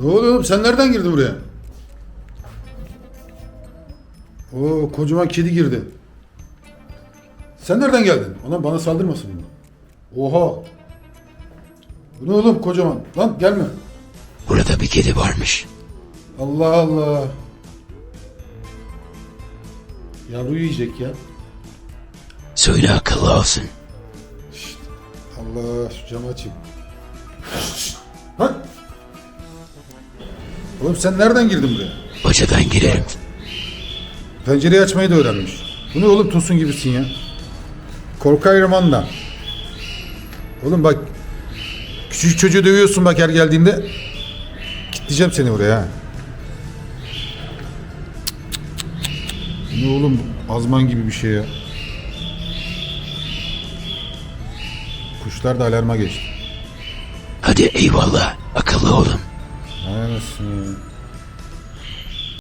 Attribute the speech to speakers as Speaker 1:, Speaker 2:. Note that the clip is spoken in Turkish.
Speaker 1: Ne oluyor oğlum? Sen nereden girdin buraya? Oo kocaman kedi girdi. Sen nereden geldin? Ona bana saldırmasın bu. Oha. Bu ne oğlum kocaman? Lan gelme.
Speaker 2: Burada bir kedi varmış.
Speaker 1: Allah Allah. Yavru yiyecek ya.
Speaker 2: Söyle akıllı olsun.
Speaker 1: Allah şu camı açayım. Şşt! Oğlum sen nereden girdin buraya?
Speaker 2: Bacadan girerim.
Speaker 1: Pencereyi açmayı da öğrenmiş. Bu ne oğlum tosun gibisin ya. Korkay da. Oğlum bak. Küçük çocuğu dövüyorsun bak her geldiğinde. Kitleyeceğim seni buraya ha. Ne oğlum azman gibi bir şey ya. Kuşlar da alarma geçti.
Speaker 2: Hadi eyvallah. Akıllı olun.
Speaker 1: 是。